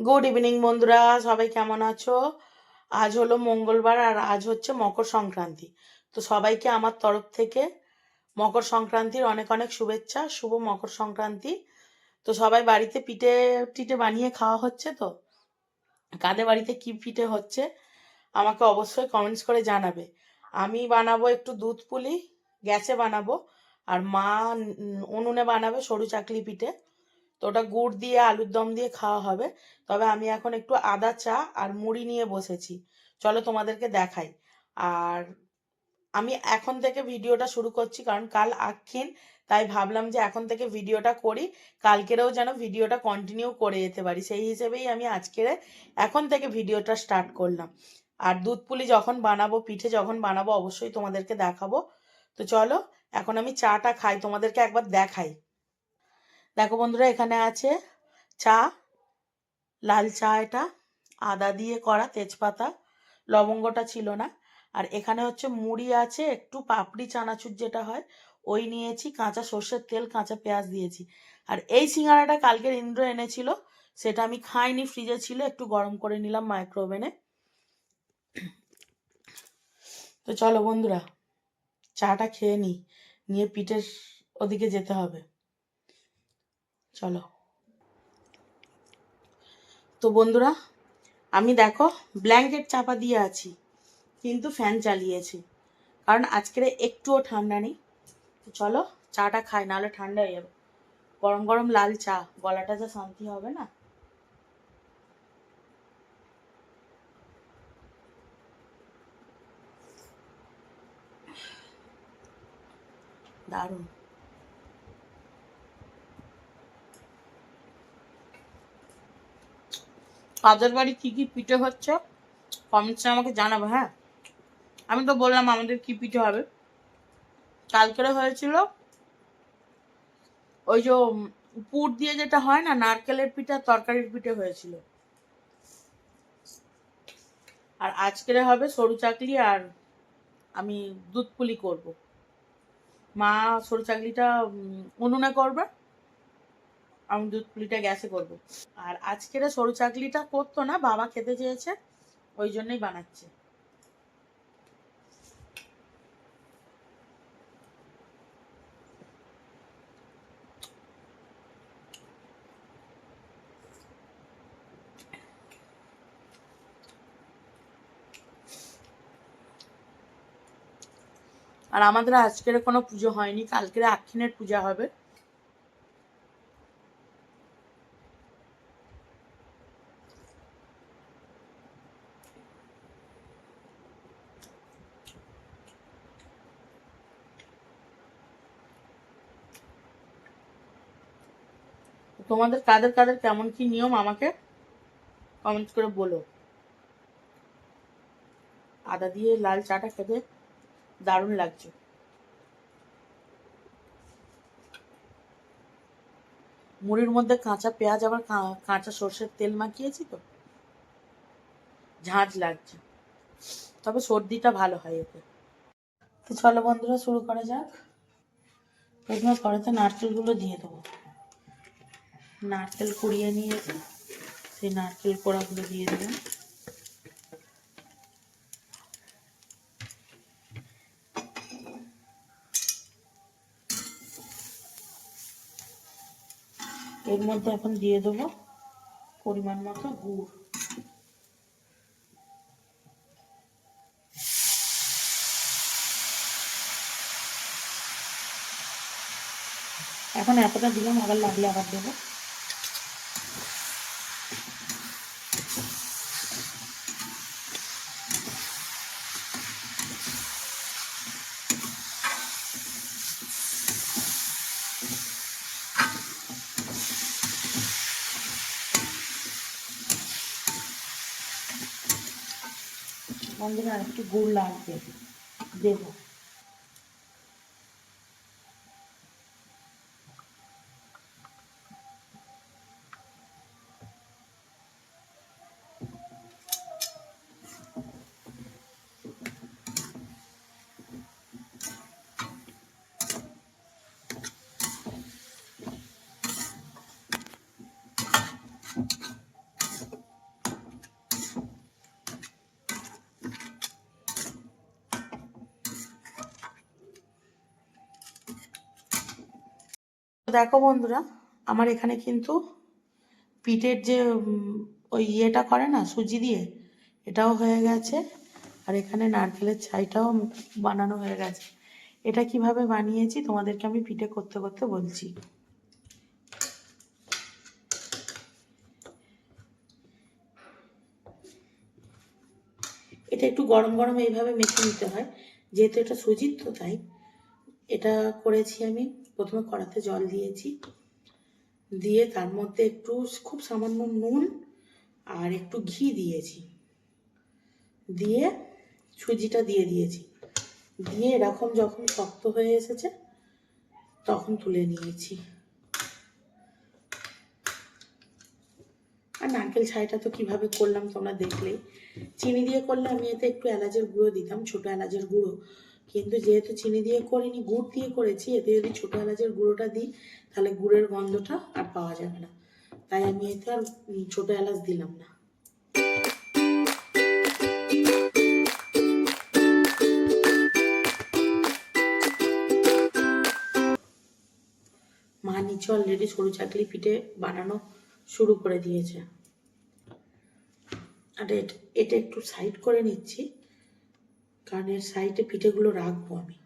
Good evening বন্ধুরা। সবাই কেমন আছো? আজ হলো মঙ্গলবার আর আজ হচ্ছে মকর সংক্রান্তি। তো সবাইকে আমার তরফ থেকে মকর সংক্রান্তির অনেক অনেক শুভেচ্ছা, শুভ মকর সংক্রান্তি। তো সবাই বাড়িতে পিঠে টিটে বানিয়ে খাওয়া হচ্ছে তো? কাদের বাড়িতে কি পিঠে হচ্ছে? আমাকে অবশ্যই কমেন্টস করে জানাবে। আমি বানাবো একটু দুধ পুলি, গ্যাসে বানাবো। আর মা উনুনে বানাবে সরু চাকলি পিঠে। তো ওটা গুড় দিয়ে, আলুর দম দিয়ে খাওয়া হবে। তবে আমি এখন একটু আদা, চা আর মুড়ি নিয়ে বসেছি। চলো তোমাদেরকে দেখাই। আর আমি এখন থেকে ভিডিওটা শুরু করছি কারণ কাল আক্ষিন তাই ভাবলাম যে এখন থেকে ভিডিওটা করি। কালকেরেও যেন ভিডিওটা কন্টিনিউ করে যেতে পারি। সেই হিসেবেই আমি আজকের এখন থেকে ভিডিওটা স্টার্ট করলাম। আর দুধ পুলি যখন বানাবো, পিঠে যখন বানাবো, অবশ্যই তোমাদেরকে দেখাবো। তো চলো, এখন আমি চাটা খাই। তোমাদেরকে একবার দেখাই। দেখো বন্ধুরা, এখানে আছে চা, লাল চা এটা, আদা দিয়ে করা তেজপাতা, লবঙ্গটা ছিল না। আর এখানে হচ্ছে মুড়ি আছে, একটু পাপড়ি, চানাচুর যেটা হয়, ওই নিয়েছি, কাঁচা সর্ষের তেল, কাঁচা পেঁয়াজ দিয়েছি। আর এই সিঙ্গারাটা কালকের ইন্দ্র এনেছিল, সেটা আমি খাইনি, ফ্রিজে ছিল, একটু গরম করে নিলাম মাইক্রোওভেনে তো চলো বন্ধুরা, চাটা খেয়ে নিই নিয়ে পিঠের ওদিকে যেতে হবে। চলো। তো বন্ধুরা, আমি দেখো ব্ল্যাঙ্কেট চাপা দিয়ে আছি, কিন্তু ফ্যান চালিয়েছি। কারণ আজকের একটুও ঠান্ডা নেই। তো চলো, চাটা খাই, নাহলে ঠান্ডা হয়ে যাবে। গরম গরম লাল চা, গলাটা যা শান্তি হবে না। দারুণ। কাদের বাড়ি কি কি পিঠে হচ্ছে? কমেন্টসে আমাকে জানাবে হ্যাঁ? আমি তো বললাম আমাদের কি পিঠে হবে। কালকেরে হয়েছিল। ওই যে পুর দিয়ে যেটা হয় না, নারকেলের পিঠা তরকারির পিঠে হয়েছিল। আর আজকেরে হবে সরু চাকলি আর আমি দুধ পুলি করব। মা সরু চাকলিটা উনুনে করবে। আমি দুধ পুলিটা গ্যাসে করব। আর আজকের সরু চাকলিটা করতো না, বাবা খেতে চেয়েছে, ওই জন্যই বানাচ্ছে। আর আমাদের আজকের কোনো পুজো হয়নি, কালকের আক্ষিনের পূজা হবে। তোমাদের, কাদের কাদের, কেমন কি নিয়ম আমাকে কমেন্ট করে বলো। আদা দিয়ে লাল চাটা খেতে দারুণ লাগছে। মুড়ির মধ্যে কাঁচা পেঁয়াজ আবার কাঁচা সর্ষের তেল মাখিয়েছি তো। ঝাঁঝ লাগছে। তবে সর্দিটা ভালো হয় এতে। তো চলো বন্ধুরা, শুরু করা যাক। প্রথমে কড়াতে নারকেলগুলো দিয়ে দেবো। নারকেল কুড়িয়ে নিয়েছি। সেই নারকেল কোড়াগুলো দিয়ে দেবেন এর মধ্যে এখন দিয়ে দেবো পরিমাণ মতো গুড়। এখন এতটা দিলাম, আবার লাগলে আবার দেবো। বন্ধুরা আর একটু গুড় লাগবে। দেবো। দেখো বন্ধুরা, আমার এখানে কিন্তু পিঠের যে ওই ইয়েটা করে না, সুজি দিয়ে, এটাও হয়ে গেছে। আর এখানে নারকেলের ছাইটাও বানানো হয়ে গেছে। এটা কীভাবে বানিয়েছি, তোমাদেরকে আমি পিঠে করতে করতে বলছি। এটা একটু গরম গরম এইভাবে মেখে নিতে হয়, যেহেতু এটা সুজির তো তাই। এটা করেছি আমি প্রথমে কড়াতে জল দিয়েছি। দিয়ে তার মধ্যে একটু খুব সামান্য নুন আর একটু ঘি দিয়েছি। দিয়ে সুজিটা দিয়ে দিয়েছি। দিয়ে এরকম যখন শক্ত হয়ে এসেছে, তখন তুলে নিয়েছি। আর নারকেল ছাইটা তো কীভাবে করলাম তোমরা দেখলেই চিনি দিয়ে করলে আমি এতে একটু এলাচের গুঁড়ো দিতাম, ছোট এলাচের গুঁড়ো। কিন্তু যেহেতু চিনি দিয়ে করিনি, গুড় দিয়ে করেছি, এতে যদি ছোট এলাচের গুঁড়োটা দিই, তাহলে গুড়ের গন্ধটা আর পাওয়া যাবে না। তাই আমি এতে আর ছোট এলাচ দিলাম না। মা নিচে অলরেডি সরু চাকলি পিঠে বানানো শুরু করে দিয়েছে। আর এটা একটু সাইড করে নিচ্ছি। এর সাইডে পিঠেগুলো রাখব আমি।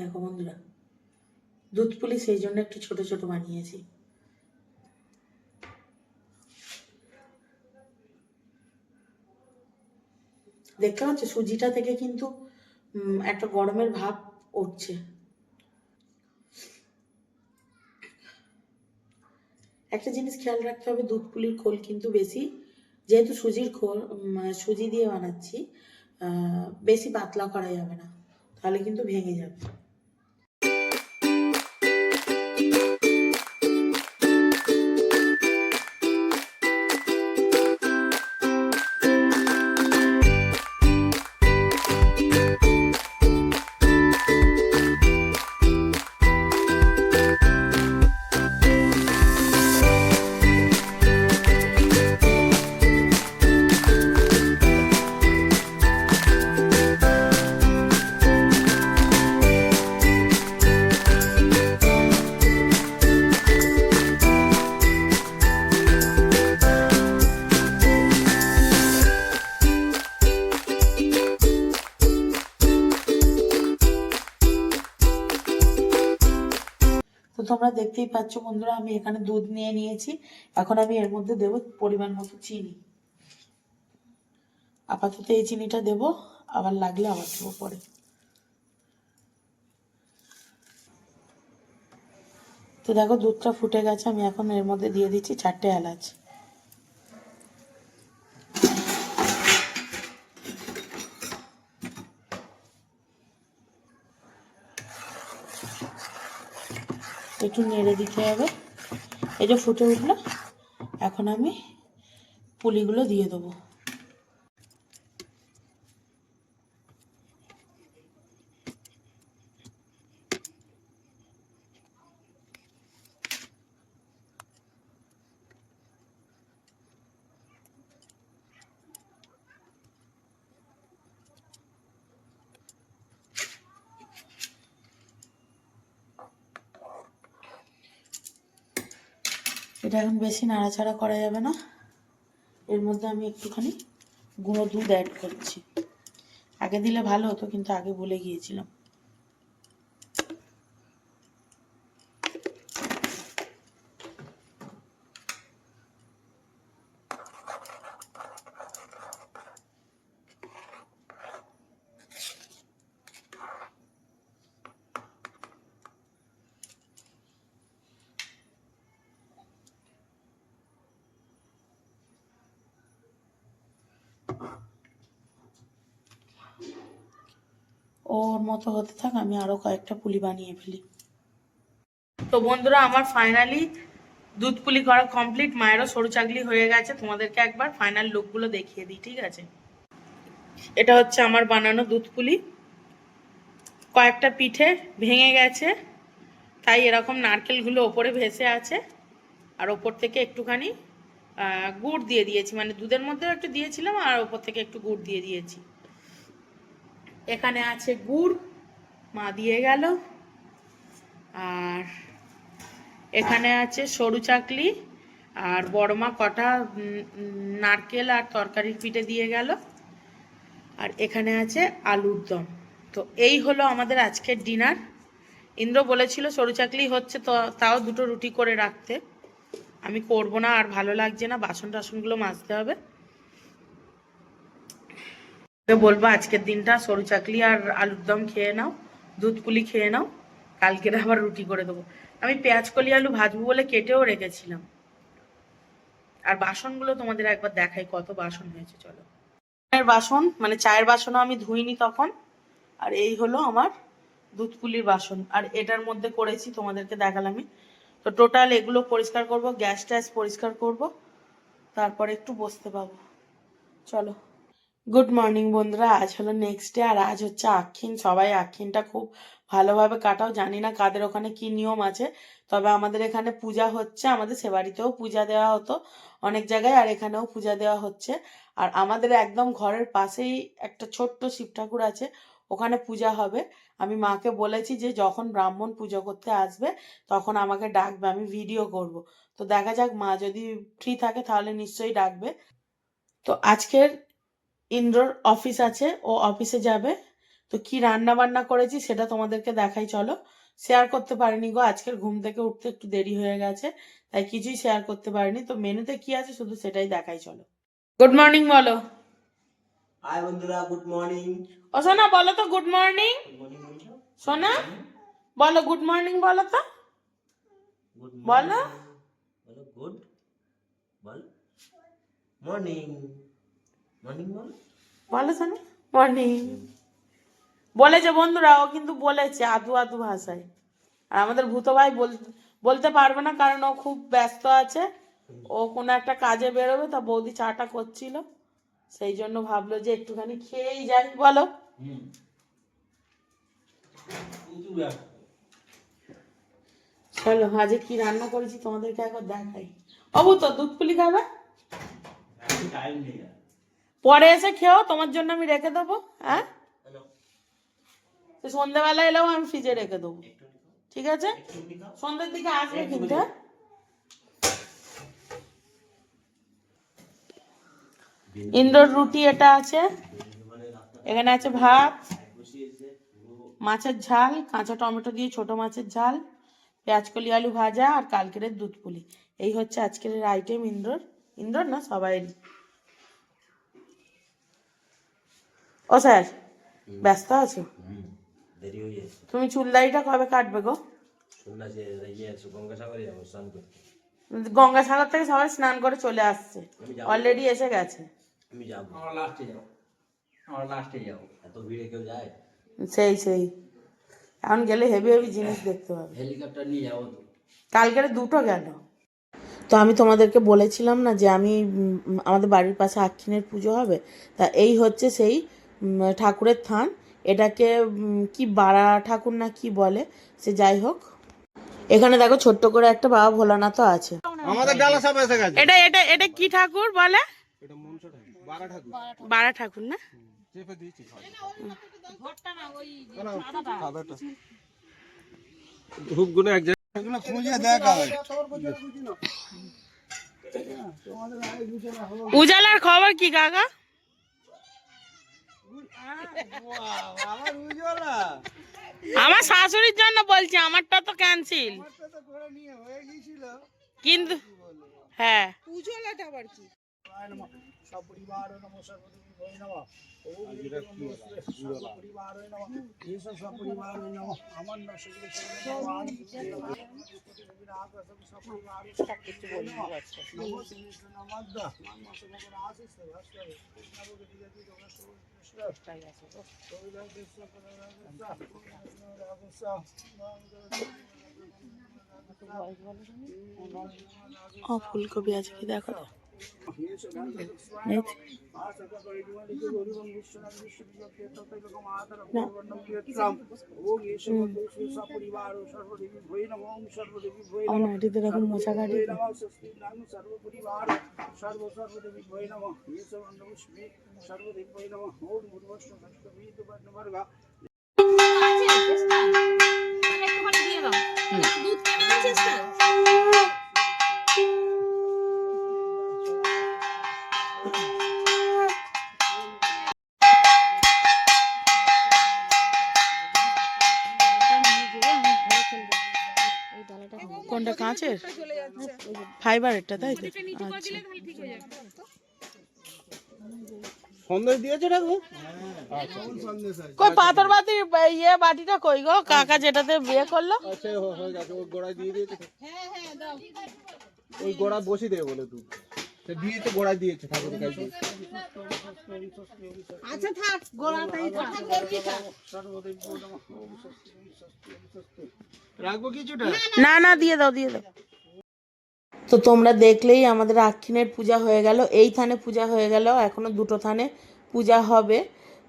দেখো বন্ধুরা, দুধ পুলি সেই জন্য একটু ছোট ছোট বানিয়েছি। দেখতে পাচ্ছ সুজিটা থেকে কিন্তু একটা গরমের ভাব উঠছে। একটা জিনিস খেয়াল রাখতে হবে, দুধ পুলির খোল কিন্তু বেশি। যেহেতু সুজির খোল সুজি দিয়ে বানাচ্ছি বেশি পাতলা করা যাবে না, তাহলে কিন্তু ভেঙে যাবে। দেখতেই পাচ্ছ বন্ধুরা, আমি এখানে দুধ নিয়ে নিয়েছি। এখন আমি এর মধ্যে দেব পরিমাণ মতো চিনি। আপাতত এই চিনিটা দেব, আবার লাগলে আবার দেবো পরে। তো দেখো, দুধটা ফুটে গেছে, আমি এখন এর মধ্যে দিয়ে দিচ্ছি চারটে এলাচ। একটু নেড়ে দিতে হবে। এই যে ফুটে উঠল এখন আমি পুলিগুলো দিয়ে দেবো। এটা এখন বেশি নাড়াচাড়া করা যাবে না। এর মধ্যে আমি একটুখানি গুঁড়ো দুধ অ্যাড করছি। আগে দিলে ভালো হতো, কিন্তু আগে বলে গিয়েছিলাম। ওর মতো হতে থাক, আমি আরও কয়েকটা পুলি বানিয়ে ফেলি। তো বন্ধুরা, আমার ফাইনালি দুধ পুলি করা কমপ্লিট মায়েরও সরু চাকলি হয়ে গেছে, তোমাদেরকে একবার ফাইনাল লুকগুলো দেখিয়ে দিই, ঠিক আছে? এটা হচ্ছে আমার বানানো দুধ পুলি। কয়েকটা পিঠে ভেঙে গেছে, তাই এরকম নারকেলগুলো ওপরে ভেসে আছে, আর ওপর থেকে একটুখানি গুড় দিয়ে দিয়েছি। মানে দুধের মধ্যেও একটু দিয়েছিলাম, আর ওপর থেকে একটু গুড় দিয়ে দিয়েছি। এখানে আছে গুড়, মা দিয়ে গেল। আর এখানে আছে সরু চাকলি, আর বড় মা কটা নারকেল আর তরকারির পিঠে দিয়ে গেল। আর এখানে আছে আলুর দম। তো এই হলো আমাদের আজকের ডিনার। ইন্দ্র বলেছিল সরু চাকলি হচ্ছে তো, তাও দুটো রুটি করে রাখতে। আমি করব না, আর ভালো লাগছে না, বাসন টাসনগুলো মাজতে হবে। বলব আজকের দিনটা সরু চাকলি আর আলুর দম খেয়ে নাও, দুধ পুলি খেয়ে নাও, কালকের আবার রুটি করে দেবো। আমি পেঁয়াজ কলি আলু ভাজবো বলে কেটেও রেখেছিলাম। আর বাসনগুলো তোমাদের একবার দেখাই, কত বাসন হয়েছে, চলো। চায়ের বাসন মানে চায়ের বাসনও আমি ধুইনি তখন, আর এই হলো আমার দুধ পুলির বাসন। আর এটার মধ্যে করেছি, তোমাদেরকে দেখালামই তো টোটাল এগুলো পরিষ্কার করব, গ্যাস ট্যাস পরিষ্কার করব, তারপরে একটু বসতে পাবো। চলো। গুড মর্নিং বন্ধুরা। আজ হলো নেক্সট ডে আর আজ হচ্ছে আক্ষিন সবাই আক্ষিনটা খুব ভালোভাবে কাটাও। জানি না কাদের ওখানে কি নিয়ম আছে, তবে আমাদের এখানে পূজা হচ্ছে। আমাদের সে বাড়িতেও পূজা দেওয়া হতো অনেক জায়গায়, আর এখানেও পূজা দেওয়া হচ্ছে। আর আমাদের একদম ঘরের পাশেই একটা ছোট্ট শিব ঠাকুর আছে, ওখানে পূজা হবে। আমি মাকে বলেছি যে যখন ব্রাহ্মণ পুজো করতে আসবে, তখন আমাকে ডাকবে, আমি ভিডিও করব। তো দেখা যাক মা যদি ফ্রি থাকে, তাহলে নিশ্চয়ই ডাকবে। তো আজকের ইন্দ্রর অফিস আছে ও অফিসে যাবে। তো কি রান্না বান্না করেছি সেটা তোমাদেরকে দেখাই চলো। শেয়ার করতে পারিনি গো আজকের ঘুম থেকে উঠতে একটু দেরি হয়ে গেছে তাই কিছুই শেয়ার করতে পারিনি। তো মেনুতে কি আছে শুধু সেটাই দেখাই চলো। গুড মর্নিং বলো। হাই বন্ধুরা গুড মর্নিং ও সোনা বলো তো গুড মর্নিং সোনা বলো গুড মর্নিং বলো তো। বলো। বলো গুড বল। মর্নিং বল মর্নিং বলেছে বন্ধুরা ও কিন্তু বলেছে আদু আদু ভাষায়। আর আমাদের ভূত ভাই বলতে পারবে না কারণ ও খুব ব্যস্ত আছে। ও কোনো একটা কাজে বেরোবে তা বৌদি চাটা করছিল। সেই জন্য ভাবলো যে একটুখানি খেয়েই যাই বলো। চলো আজকে কি রান্না করেছি তোমাদেরকে একবার দেখাই। অবু তো দুধ পুলি খাবে? টাইম নেই পরে এসে খেও তোমার জন্য আমি রেখে দেবো হ্যাঁ? সন্ধ্যেবেলা এলেও আমি ফ্রিজে রেখে দেবো। ঠিক আছে? সন্ধ্যের দিকে আসবে কিন্তু হ্যাঁ? ইন্দ্রর রুটি এটা আছে। এখানে আছে ভাত মাছের ঝাল কাঁচা টমেটো দিয়ে ছোট মাছের ঝাল পেঁয়াজ কলি আলু ভাজা আর কালকের দুধ পুলি এই হচ্ছে আজকের আইটেম ইন্দ্রর ইন্দ্রর না সবাইয়েরই। ও স্যার ব্যস্ত আছো? তুমি চুলদারিটা কবে কাটবে গো? গঙ্গাসাগরে থেকে সবাই স্নান করে চলে আসছে। অলরেডি এসে গেছে। আমি যাব। আমার লাস্টে যাও লাস্টে যাও এত ভিড়ে কেউ যায়? সেই সেই। এখন গেলে হেভি হেভি জিনিস দেখতে হবে হেলিকপ্টার নিয়ে যাব তো। কালকের দুটো গেল তো আমি তোমাদেরকে বলেছিলাম না যে আমি আমাদের বাড়ির পাশে আক্ষিনের পুজো হবে। তা এই হচ্ছে সেই ঠাকুরের থান। এটাকে কি বাড়া ঠাকুর না কি বলে? সে যাই হোক। এখানে দেখো ছোট্ট করে একটা বাবা ভোলানাথও আছে। আমাদের ডালা সব এসে গেছে। এটা এটা এটা কি ঠাকুর বলে? এটা মনসা ঠাকুর বারা ঠাকুর। বাড়া ঠাকুর। না? চেপে দিয়েছি। সাদাটা ধূপগুলো এক জায়গায় এগুলো খুঁজে দেখা হয় উজালার খবর কি কাকা? আমার শাশুড়ির জন্য বলছি আমারটা তো ক্যান্সেল তো করে নিয়ে হয়ে। গিয়েছিল কিন্তু হ্যাঁ কি? ভয় নম ওম সপরিবার নম ফুলকপি আছে কি? দেখো। তো এই অনাটিতে এরকম মোছা কাটি সর্বসর্বদেবী একটুখানি দিয়ে দাও দুধ কেমন আছিস না ফাইবার ফাইবারেরটা তাই তো? বসি সন্দেশ দিয়েছে রাখব কই পাথর বাতি ইয়ে বাটিটা কই গো? কাকা যেটাতে বিয়ে করল? আচ্ছা হয়ে গেছে ওই গোড়ায় দিয়ে দিয়েছে। তো। ওই গোড়া বসিয়ে দেবে বলে তুই দিয়েছে গোড়ায় দিয়েছে ঠাকুরের কাছে। আচ্ছা থাক গোড়াতেই থাক। রাখব কিছুটা? না না দিয়ে দাও দিয়ে দাও। তো তোমরা দেখলেই আমাদের আক্ষিনের পূজা হয়ে গেল। এই থানে পূজা হয়ে গেল এখনও দুটো থানে পূজা হবে।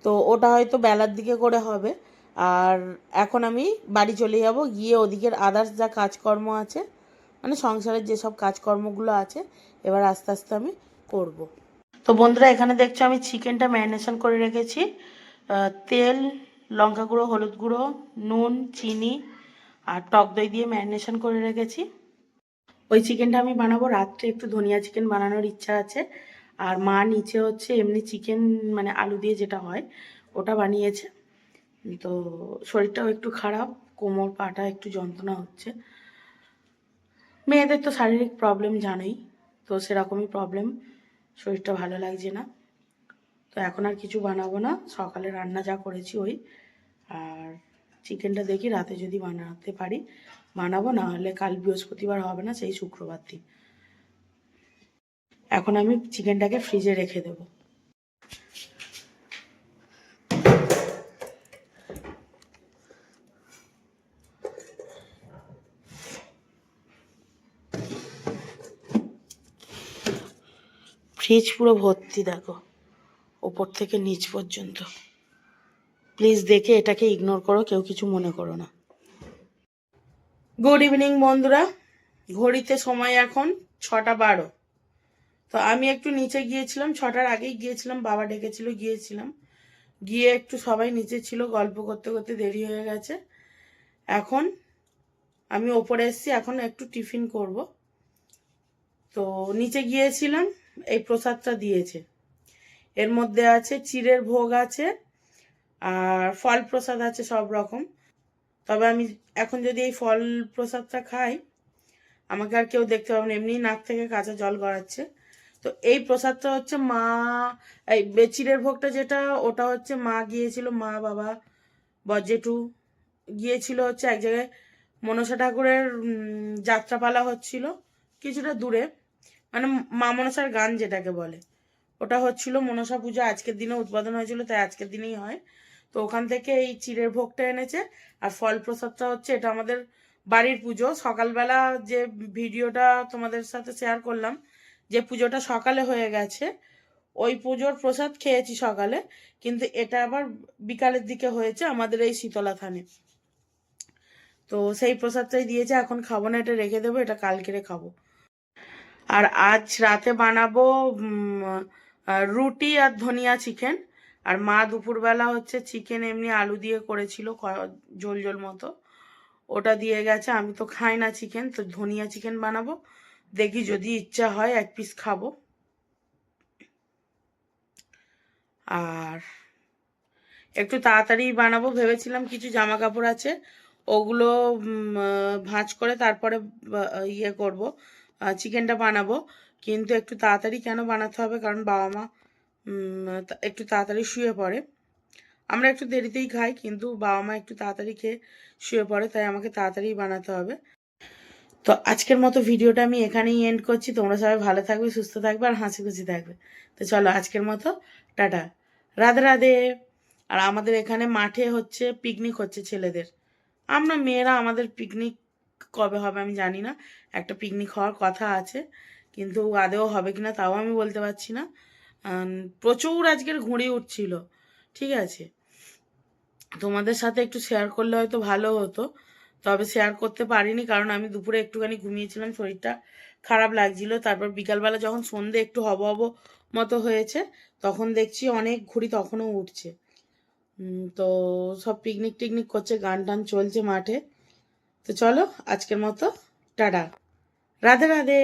তো ওটা হয়তো বেলার দিকে করে হবে। আর এখন আমি বাড়ি চলে যাব গিয়ে ওদিকের আদার্স যা কাজকর্ম আছে মানে সংসারের যেসব কাজকর্মগুলো আছে এবার আস্তে আস্তে আমি করব। তো বন্ধুরা, এখানে দেখছ আমি চিকেনটা ম্যারিনেশন করে রেখেছি। তেল, লঙ্কা গুঁড়ো, হলুদ গুঁড়ো, নুন, চিনি আর টক দই দিয়ে ম্যারিনেশন করে রেখেছি। ওই চিকেনটা আমি বানাবো রাত্রে, একটু ধনিয়া চিকেন বানানোর ইচ্ছা আছে। আর মা নিচে হচ্ছে এমনি চিকেন মানে আলু দিয়ে যেটা হয়, ওটা বানিয়েছে। তো শরীরটাও একটু খারাপ, কোমর, পাটা একটু যন্ত্রণা হচ্ছে। মেয়েদের তো শারীরিক প্রবলেম জানোই। তো সেরকমই প্রবলেম শরীরটা ভালো লাগছে না। তো এখন আর কিছু বানাবো না। সকালে রান্না যা করেছি ওই। আর চিকেনটা দেখি রাতে যদি বানাতে পারি। বানাবো, না হলে কাল বৃহস্পতিবার হবে না, সেই শুক্রবার দিন। এখন আমি চিকেনটাকে ফ্রিজে রেখে দেবো। ফ্রিজ পুরো ভর্তি, দেখো। ওপর থেকে নিচ পর্যন্ত। প্লিজ দেখে এটাকে ইগনোর করো, কেউ কিছু মনে করো না। গুড ইভিনিং বন্ধুরা। ঘড়িতে সময় এখন ছটা বারো। তো আমি একটু নিচে গিয়েছিলাম, ছটার আগেই গিয়েছিলাম, বাবা ডেকেছিল, গিয়েছিলাম। গিয়ে একটু সবাই নিচে ছিল, গল্প করতে করতে দেরি হয়ে গেছে। এখন আমি ওপরে এসেছি, এখন একটু টিফিন করব। তো নিচে গিয়েছিলাম এই প্রসাদটা দিয়েছে। এর মধ্যে আছে চিড়ের ভোগ আছে আর ফল প্রসাদ আছে সব রকম। তবে আমি এখন যদি এই ফল প্রসাদটা খাই, আমাকে আর কেউ দেখতে পাবে না। এমনি নাক থেকে কাঁচা জল গড়াচ্ছে। তো এই প্রসাদটা হচ্ছে মা, এই বে- চিড়ের ভোগটা যেটা, ওটা হচ্ছে মা গিয়েছিল, মা বাবা বজেটু গিয়েছিল হচ্ছে এক জায়গায়। মনসা ঠাকুরের যাত্রাপালা হচ্ছিল কিছুটা দূরে। মানে মা মনসার গান যেটাকে বলে। ওটা হচ্ছিল মনসা পুজো, আজকের দিনে উদ্বোধন হয়েছিল, তাই আজকের দিনেই হয়। তো ওখান থেকে এই চিড়ের ভোগটা এনেছে, আর ফল প্রসাদটা হচ্ছে এটা আমাদের বাড়ির পুজো। সকালবেলা যে ভিডিওটা তোমাদের সাথে শেয়ার করলাম, যে পুজোটা সকালে হয়ে গেছে, ওই পুজোর প্রসাদ খেয়েছি সকালে, কিন্তু এটা আবার বিকালের দিকে হয়েছে আমাদের এই শীতলা থানে। তো সেই প্রসাদটাই দিয়েছে, এখন খাব না, এটা রেখে দেবো, এটা কালকেরে খাব। আর আজ রাতে বানাবো রুটি আর ধনিয়া চিকেন। আর মা দুপুরবেলা হচ্ছে চিকেন এমনি আলু দিয়ে করেছিল ঝোল ঝোল মতো। ওটা দিয়ে গেছে, আমি তো খাই না চিকেন, তো ধনিয়া চিকেন বানাবো। দেখি যদি ইচ্ছা হয় এক পিস খাব। আর একটু তাড়াতাড়ি বানাবো, ভেবেছিলাম কিছু জামা কাপড় আছে। ওগুলো ভাঁজ করে তারপরে ইয়ে করব। চিকেনটা বানাবো। কিন্তু একটু তাড়াতাড়ি কেন বানাতে হবে? কারণ বাবা মা একটু তাড়াতাড়ি শুয়ে পড়ে। আমরা একটু দেরিতেই খাই, কিন্তু বাবা মা একটু তাড়াতাড়ি খেয়ে শুয়ে পড়ে, তাই আমাকে তাড়াতাড়ি বানাতে হবে। তো আজকের মতো ভিডিওটা আমি এখানেই এন্ড করছি। তোমরা সবাই ভালো থাকবে, সুস্থ থাকবে আর হাসি খুশি থাকবে। তো চলো আজকের মতো, টাটা। রাধে রাধে। আর আমাদের এখানে মাঠে হচ্ছে পিকনিক হচ্ছে ছেলেদের। আমরা মেয়েরা আমাদের পিকনিক কবে হবে আমি জানি না। একটা পিকনিক হওয়ার কথা আছে, কিন্তু আদেও হবে কিনা তাও আমি বলতে পারছি না। প্রচুর আজকের ঘুড়ি উঠছিল, ঠিক আছে? তোমাদের সাথে একটু শেয়ার করলে হয়তো ভালো হতো, তবে শেয়ার করতে পারিনি কারণ আমি দুপুরে একটুখানি ঘুমিয়েছিলাম, শরীরটা খারাপ লাগছিল। তারপর বিকালবেলা যখন সন্ধে একটু হব হব মতো হয়েছে, তখন দেখছি অনেক ঘুড়ি তখনও উঠছে। তো সব পিকনিক টিকনিক করছে, গান টান চলছে মাঠে। তো চলো আজকের মতো টাটা। রাধে রাধে।